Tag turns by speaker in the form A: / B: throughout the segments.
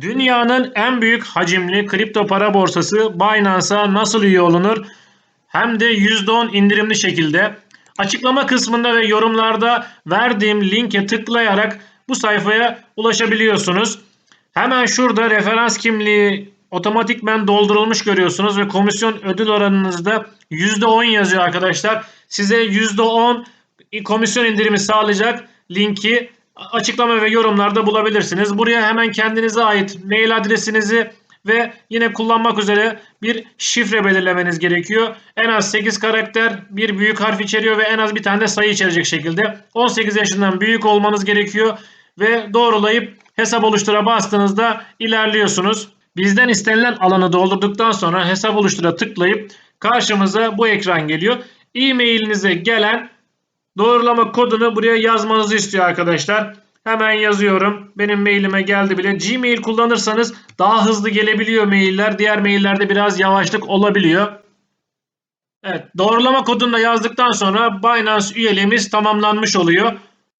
A: Dünyanın en büyük hacimli kripto para borsası Binance'a nasıl üye olunur? Hem de %10 indirimli şekilde. Açıklama kısmında ve yorumlarda verdiğim linke tıklayarak bu sayfaya ulaşabiliyorsunuz. Hemen şurada referans kimliği otomatikmen doldurulmuş görüyorsunuz ve komisyon ödül oranınızda %10 yazıyor arkadaşlar. Size %10 komisyon indirimi sağlayacak linki açıklama ve yorumlarda bulabilirsiniz. Buraya hemen kendinize ait mail adresinizi ve yine kullanmak üzere bir şifre belirlemeniz gerekiyor. En az 8 karakter, bir büyük harf içeriyor ve en az bir tane de sayı içerecek şekilde. 18 yaşından büyük olmanız gerekiyor ve doğrulayıp hesap oluştura bastığınızda ilerliyorsunuz. Bizden istenilen alanı doldurduktan sonra hesap oluştura tıklayıp karşımıza bu ekran geliyor. E-mailinize gelen doğrulama kodunu buraya yazmanızı istiyor arkadaşlar. Hemen yazıyorum. Benim mailime geldi bile. Gmail kullanırsanız daha hızlı gelebiliyor mailler. Diğer maillerde biraz yavaşlık olabiliyor. Evet, doğrulama kodunu da yazdıktan sonra Binance üyeliğimiz tamamlanmış oluyor.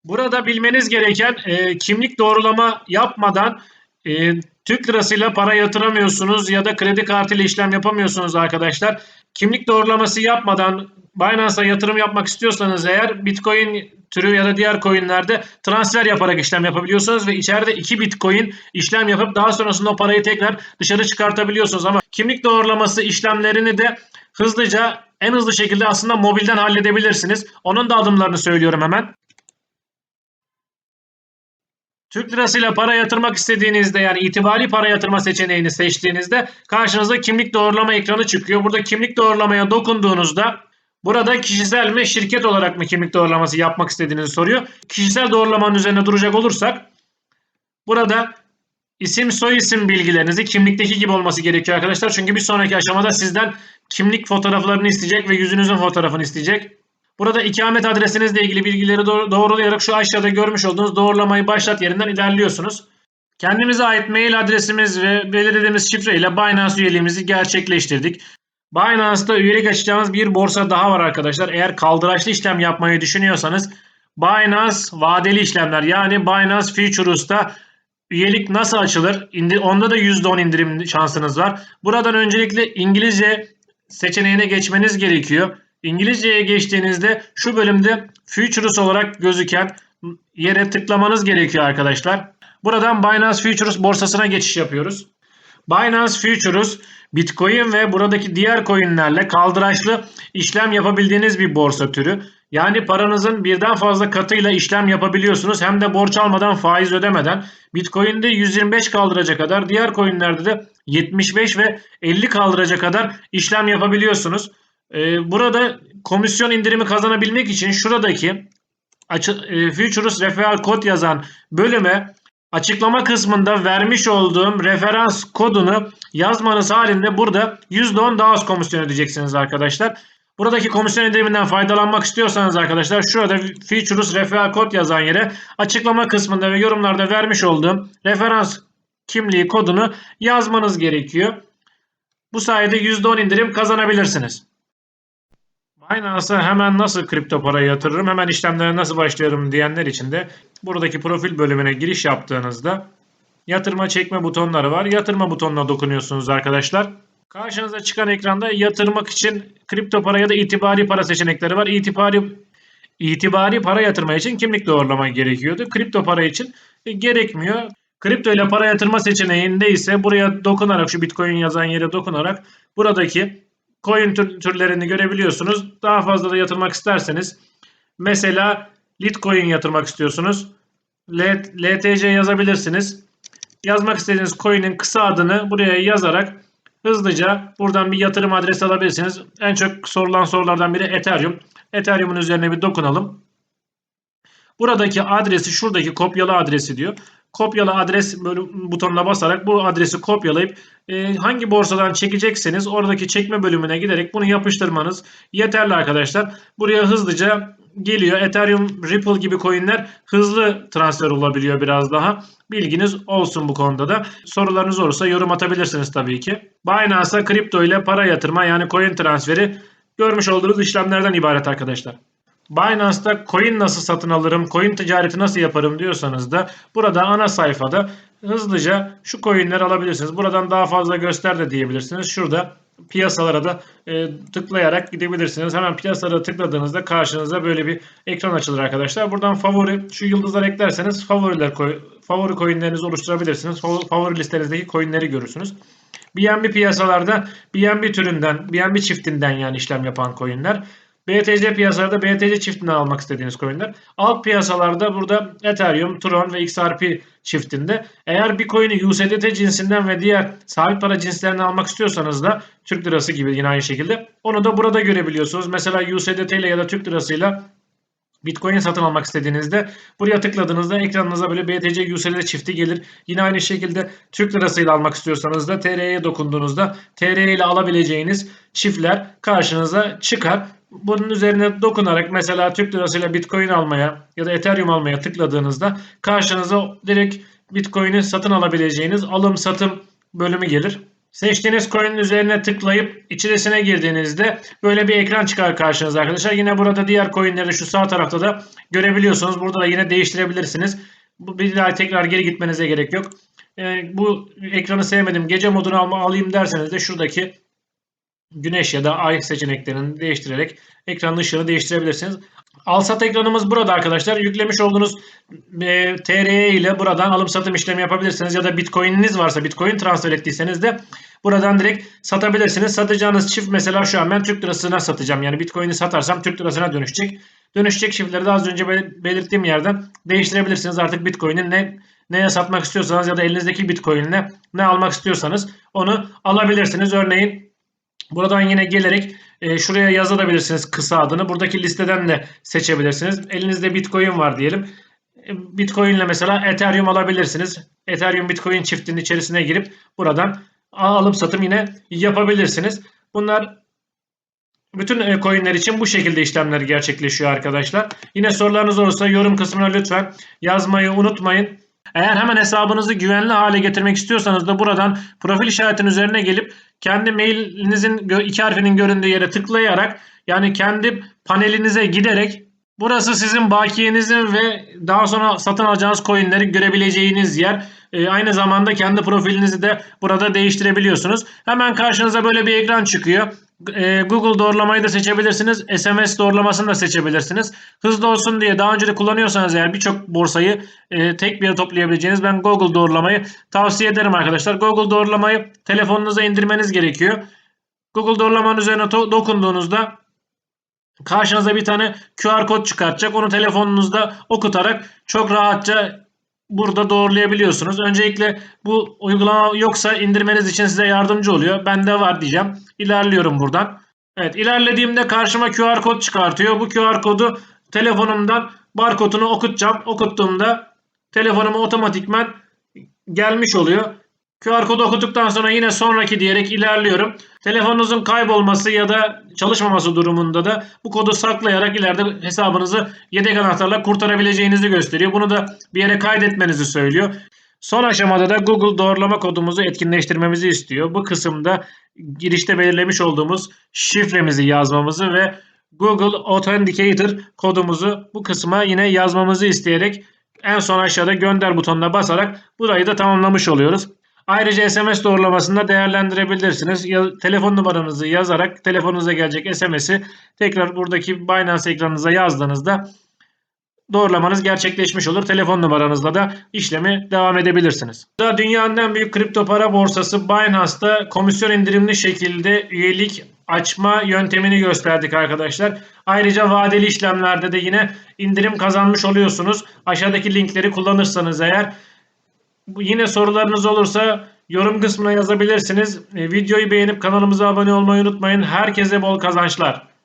A: Burada bilmeniz gereken e, kimlik doğrulama yapmadan e, Türk lirasıyla para yatıramıyorsunuz ya da kredi kartıyla işlem yapamıyorsunuz arkadaşlar. Kimlik doğrulaması yapmadan Binance'a yatırım yapmak istiyorsanız eğer Bitcoin türü ya da diğer coinlerde transfer yaparak işlem yapabiliyorsunuz ve içeride 2 Bitcoin işlem yapıp daha sonrasında o parayı tekrar dışarı çıkartabiliyorsunuz ama kimlik doğrulaması işlemlerini de hızlıca en hızlı şekilde aslında mobilden halledebilirsiniz. Onun da adımlarını söylüyorum hemen. Türk lirasıyla para yatırmak istediğinizde yani itibari para yatırma seçeneğini seçtiğinizde karşınıza kimlik doğrulama ekranı çıkıyor. Burada kimlik doğrulamaya dokunduğunuzda burada kişisel mi şirket olarak mı kimlik doğrulaması yapmak istediğinizi soruyor. Kişisel doğrulamanın üzerine duracak olursak burada isim soy isim bilgilerinizi kimlikteki gibi olması gerekiyor arkadaşlar. Çünkü bir sonraki aşamada sizden kimlik fotoğraflarını isteyecek ve yüzünüzün fotoğrafını isteyecek. Burada ikamet adresinizle ilgili bilgileri doğrulayarak şu aşağıda görmüş olduğunuz doğrulamayı başlat yerinden ilerliyorsunuz. Kendimize ait mail adresimiz ve belirlediğimiz şifre ile Binance üyeliğimizi gerçekleştirdik. Binance'da üyelik açacağımız bir borsa daha var arkadaşlar. Eğer kaldıraçlı işlem yapmayı düşünüyorsanız Binance vadeli işlemler yani Binance Futures'ta üyelik nasıl açılır? Onda da %10 indirim şansınız var. Buradan öncelikle İngilizce seçeneğine geçmeniz gerekiyor. İngilizceye geçtiğinizde şu bölümde Futures olarak gözüken yere tıklamanız gerekiyor arkadaşlar. Buradan Binance Futures borsasına geçiş yapıyoruz. Binance Futures Bitcoin ve buradaki diğer coinlerle kaldıraçlı işlem yapabildiğiniz bir borsa türü. Yani paranızın birden fazla katıyla işlem yapabiliyorsunuz. Hem de borç almadan faiz ödemeden. Bitcoin'de 125 kaldıraca kadar diğer coinlerde de 75 ve 50 kaldıraca kadar işlem yapabiliyorsunuz. Ee, burada komisyon indirimi kazanabilmek için şuradaki e, Futures Referral Kod yazan bölüme açıklama kısmında vermiş olduğum referans kodunu yazmanız halinde burada %10 daha az komisyon ödeyeceksiniz arkadaşlar. Buradaki komisyon indiriminden faydalanmak istiyorsanız arkadaşlar şurada Futures Referral Kod yazan yere açıklama kısmında ve yorumlarda vermiş olduğum referans kimliği kodunu yazmanız gerekiyor. Bu sayede %10 indirim kazanabilirsiniz. Binance'a hemen nasıl kripto para yatırırım, hemen işlemlere nasıl başlıyorum diyenler için de buradaki profil bölümüne giriş yaptığınızda yatırma çekme butonları var. Yatırma butonuna dokunuyorsunuz arkadaşlar. Karşınıza çıkan ekranda yatırmak için kripto para ya da itibari para seçenekleri var. İtibari itibari para yatırma için kimlik doğrulama gerekiyordu. Kripto para için e, gerekmiyor. Kripto ile para yatırma seçeneğinde ise buraya dokunarak şu Bitcoin yazan yere dokunarak buradaki coin tür, türlerini görebiliyorsunuz. Daha fazla da yatırmak isterseniz mesela Litecoin yatırmak istiyorsunuz. LTC yazabilirsiniz. Yazmak istediğiniz coin'in kısa adını buraya yazarak hızlıca buradan bir yatırım adresi alabilirsiniz. En çok sorulan sorulardan biri Ethereum. Ethereum'un üzerine bir dokunalım. Buradaki adresi şuradaki kopyalı adresi diyor kopyala adres butonuna basarak bu adresi kopyalayıp e, hangi borsadan çekecekseniz oradaki çekme bölümüne giderek bunu yapıştırmanız yeterli arkadaşlar. Buraya hızlıca geliyor. Ethereum, Ripple gibi coinler hızlı transfer olabiliyor biraz daha. Bilginiz olsun bu konuda da. Sorularınız olursa yorum atabilirsiniz tabii ki. Binance'a kripto ile para yatırma yani coin transferi görmüş olduğunuz işlemlerden ibaret arkadaşlar. Binance'da coin nasıl satın alırım, coin ticareti nasıl yaparım diyorsanız da burada ana sayfada hızlıca şu coinleri alabilirsiniz. Buradan daha fazla göster de diyebilirsiniz. Şurada piyasalara da e, tıklayarak gidebilirsiniz. Hemen piyasalara tıkladığınızda karşınıza böyle bir ekran açılır arkadaşlar. Buradan favori şu yıldızlar eklerseniz favoriler koy, favori coinlerinizi oluşturabilirsiniz. Favori, listenizdeki coinleri görürsünüz. BNB piyasalarda BNB türünden, BNB çiftinden yani işlem yapan coinler. BTC piyasalarda BTC çiftinden almak istediğiniz coinler. Alt piyasalarda burada Ethereum, Tron ve XRP çiftinde. Eğer bir coin'i USDT cinsinden ve diğer sabit para cinslerinden almak istiyorsanız da Türk lirası gibi yine aynı şekilde onu da burada görebiliyorsunuz. Mesela USDT ile ya da Türk lirasıyla Bitcoin satın almak istediğinizde buraya tıkladığınızda ekranınıza böyle BTC USDT çifti gelir. Yine aynı şekilde Türk lirasıyla almak istiyorsanız da TR'ye dokunduğunuzda TR ile alabileceğiniz çiftler karşınıza çıkar. Bunun üzerine dokunarak mesela Türk lirasıyla Bitcoin almaya ya da Ethereum almaya tıkladığınızda karşınıza direkt Bitcoin'i satın alabileceğiniz alım satım bölümü gelir. Seçtiğiniz coin'in üzerine tıklayıp içerisine girdiğinizde böyle bir ekran çıkar karşınıza arkadaşlar. Yine burada diğer coin'leri şu sağ tarafta da görebiliyorsunuz. Burada da yine değiştirebilirsiniz. Bu bir daha tekrar geri gitmenize gerek yok. Ee, bu ekranı sevmedim. Gece modunu alma, alayım derseniz de şuradaki güneş ya da ay seçeneklerini değiştirerek ekranın ışığını değiştirebilirsiniz. Alsat ekranımız burada arkadaşlar. Yüklemiş olduğunuz e, TRY ile buradan alım satım işlemi yapabilirsiniz. Ya da Bitcoin'iniz varsa Bitcoin transfer ettiyseniz de buradan direkt satabilirsiniz. Satacağınız çift mesela şu an ben Türk lirasına satacağım. Yani Bitcoin'i satarsam Türk lirasına dönüşecek. Dönüşecek çiftleri de az önce belirttiğim yerden değiştirebilirsiniz. Artık Bitcoin'in ne neye satmak istiyorsanız ya da elinizdeki Bitcoin'le ne almak istiyorsanız onu alabilirsiniz. Örneğin Buradan yine gelerek e, şuraya yazabilirsiniz kısa adını. Buradaki listeden de seçebilirsiniz. Elinizde Bitcoin var diyelim. E, Bitcoin ile mesela Ethereum alabilirsiniz. Ethereum Bitcoin çiftinin içerisine girip buradan alım satım yine yapabilirsiniz. Bunlar bütün e, coinler için bu şekilde işlemler gerçekleşiyor arkadaşlar. Yine sorularınız olursa yorum kısmına lütfen yazmayı unutmayın. Eğer hemen hesabınızı güvenli hale getirmek istiyorsanız da buradan profil işaretinin üzerine gelip kendi mailinizin iki harfinin göründüğü yere tıklayarak yani kendi panelinize giderek burası sizin bakiyenizin ve daha sonra satın alacağınız coinleri görebileceğiniz yer. E, aynı zamanda kendi profilinizi de burada değiştirebiliyorsunuz. Hemen karşınıza böyle bir ekran çıkıyor. E, Google doğrulamayı da seçebilirsiniz. SMS doğrulamasını da seçebilirsiniz. Hızlı olsun diye daha önce de kullanıyorsanız eğer birçok borsayı e, tek bir toplayabileceğiniz ben Google doğrulamayı tavsiye ederim arkadaşlar. Google doğrulamayı telefonunuza indirmeniz gerekiyor. Google doğrulamanın üzerine dokunduğunuzda karşınıza bir tane QR kod çıkartacak. Onu telefonunuzda okutarak çok rahatça burada doğrulayabiliyorsunuz. Öncelikle bu uygulama yoksa indirmeniz için size yardımcı oluyor. Bende var diyeceğim. İlerliyorum buradan. Evet ilerlediğimde karşıma QR kod çıkartıyor. Bu QR kodu telefonumdan barkodunu okutacağım. Okuttuğumda telefonuma otomatikman gelmiş oluyor. QR kodu okuduktan sonra yine sonraki diyerek ilerliyorum. Telefonunuzun kaybolması ya da çalışmaması durumunda da bu kodu saklayarak ileride hesabınızı yedek anahtarla kurtarabileceğinizi gösteriyor. Bunu da bir yere kaydetmenizi söylüyor. Son aşamada da Google doğrulama kodumuzu etkinleştirmemizi istiyor. Bu kısımda girişte belirlemiş olduğumuz şifremizi yazmamızı ve Google Authenticator kodumuzu bu kısma yine yazmamızı isteyerek en son aşağıda gönder butonuna basarak burayı da tamamlamış oluyoruz. Ayrıca SMS doğrulamasında değerlendirebilirsiniz. Ya, telefon numaranızı yazarak telefonunuza gelecek SMS'i tekrar buradaki Binance ekranınıza yazdığınızda doğrulamanız gerçekleşmiş olur. Telefon numaranızla da işlemi devam edebilirsiniz. Da dünyanın en büyük kripto para borsası Binance'da komisyon indirimli şekilde üyelik açma yöntemini gösterdik arkadaşlar. Ayrıca vadeli işlemlerde de yine indirim kazanmış oluyorsunuz. Aşağıdaki linkleri kullanırsanız eğer Yine sorularınız olursa yorum kısmına yazabilirsiniz. E, videoyu beğenip kanalımıza abone olmayı unutmayın. Herkese bol kazançlar.